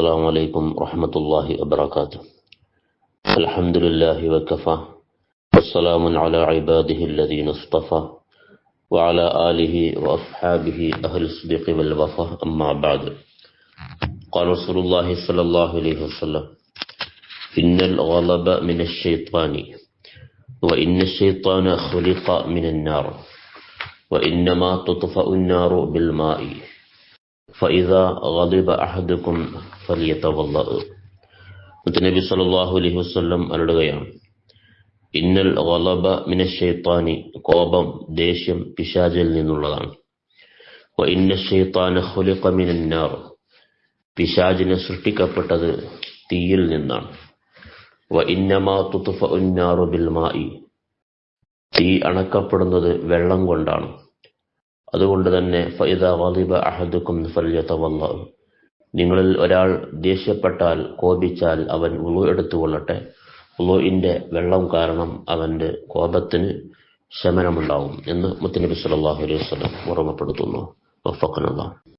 السلام عليكم ورحمة الله وبركاته. الحمد لله وكفى. والسلام على عباده الذين اصطفى. وعلى آله وأصحابه أهل الصدق والوفاء. أما بعد. قال رسول الله صلى الله عليه وسلم إن الغضب من الشيطان وإن الشيطان خلق من النار وإنما تطفأ النار بالماء. ഫൈദ ഗലിബ അഹദുക്കും ഫലിയത്തവല്ല മുത്തനബി സല്ലാഹു അലൈഹി വസ്ല്ലം അരുടുകയാണ് ഇന്നൽ ഗലബ മിന ഷെയ്ത്താനി കോപം ദേഷ്യം പിശാചിൽ നിന്നുള്ളതാണ്. ഇന്ന ഷെയ്ത്താന ഹുലിഖ മിനന്നാർ പിശാചിന് സൃഷ്ടിക്കപ്പെട്ടത് തീയിൽ നിന്നാണ്. വ ഇന്നമാ തുത്തുഫ ഉന്നാറു തീ അണക്കപ്പെടുന്നത് വെള്ളം കൊണ്ടാണ്. അതുകൊണ്ട് തന്നെ ഫൈദ ഗളിബ അഹദുക്കും നിങ്ങളിൽ ഒരാൾ ദേഷ്യപ്പെട്ടാൽ കോപിച്ചാൽ അവൻ ഉളു എടുത്തുകൊള്ളട്ടെ. ഉളുവിന്റെ വെള്ളം കാരണം അവന്റെ കോപത്തിന് ശമനമുണ്ടാവും എന്ന് മുത്തനബി സല്ലല്ലാഹു അലൈഹി വസല്ലം ഓർമ്മപ്പെടുത്തുന്നു. വഫഖനല്ലാഹ്.